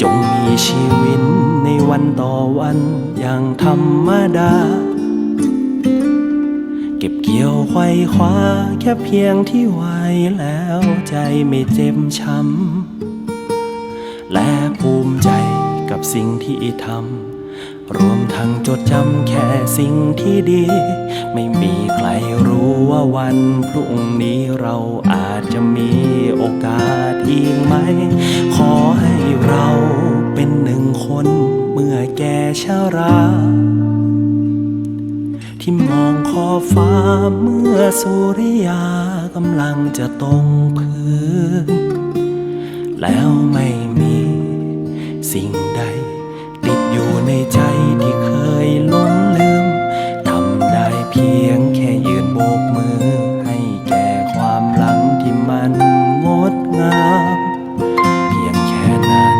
จงมีชีวิตในวันต่อวันอย่างธรรมดา เก็บเกี่ยวไขว้คว้าแค่เพียงที่ไหวแล้วใจไม่เจ็บช้ำ และภูมิใจกับสิ่งที่ทำรวมทั้งจดจำแค่สิ่งที่ดี ไม่มีใครรู้ว่าวันพรุ่งนี้เราอาจจะมีโอกาสอีกไหม เมื่อแกชารา ที่มองขอบฟ้าเมื่อสุริยากำลังจะตรงพื้น แล้วไม่มีสิ่ง